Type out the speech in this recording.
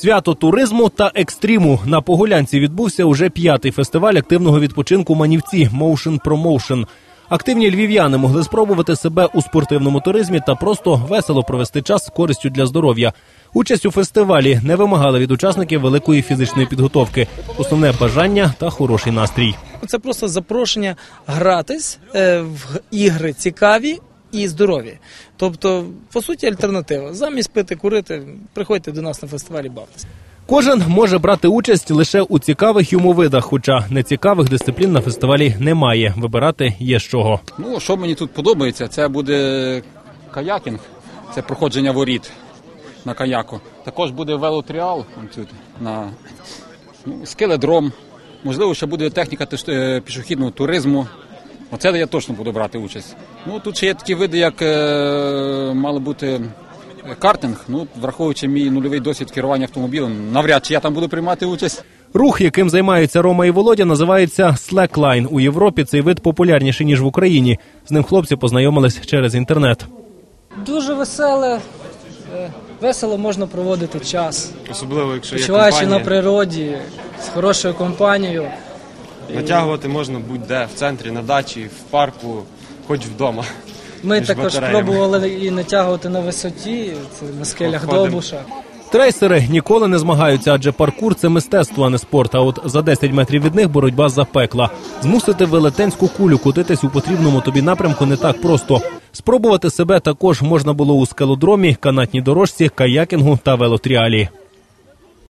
Свято туризму та екстриму на Погулянці відбувся уже п'ятий фестиваль активного відпочинку манівці Motion Promotion. Активні львів'яни могли спробувати себе у спортивному туризмі та просто весело провести час з користю для здоров'я. Участь у фестивалі не вимагала від учасників великої фізичної підготовки, основне бажання та хороший настрій. Це просто запрошення гратись е, в ігри цікаві і здорові. Тобто, по суті, альтернатива. Замість пити, курити, приходьте до нас на фестивалі і бавтесь. Кожен може брати участь лише у цікавих йому видах, хоча нецікавих дисциплін на фестивалі немає. Вибирати є з чого. Ну, що мені тут подобається, це буде каякінг, це проходження воріт на каяку. Також буде велотріал тут, на ну, скеледром. Можливо, ще буде техніка теж, е, пішохідного туризму. Оце я точно буду брати участь. Ну, тут ще є такі види, як е, мало бути е, картинг. Ну, враховуючи мій нульовий досвід керування автомобілем, навряд чи я там буду приймати участь. Рух, яким займаються Рома і Володя, називається Slackline. У Європі цей вид популярніший ніж в Україні. З ним хлопці познайомились через інтернет. Дуже веселе, е, весело можна проводити час. Особливо, якщо є Почуваючи компанія, на природі з хорошою компанією. Натягувати можна будь-де, в центрі, на дачі, в парку, хоч вдома. Ми також батареями. пробували і натягувати на висоті, це на скелях Ходимо. Довбуша. Трейсери ніколи не змагаються, адже паркур це мистецтво, а не спорт. А от за 10 метрів від них боротьба за пекла. Змусити велетенську кулю кутитись у потрібному тобі напрямку не так просто. Спробувати себе також можна було у скелодромі, канатній дорожці, каякінгу та велотріалі.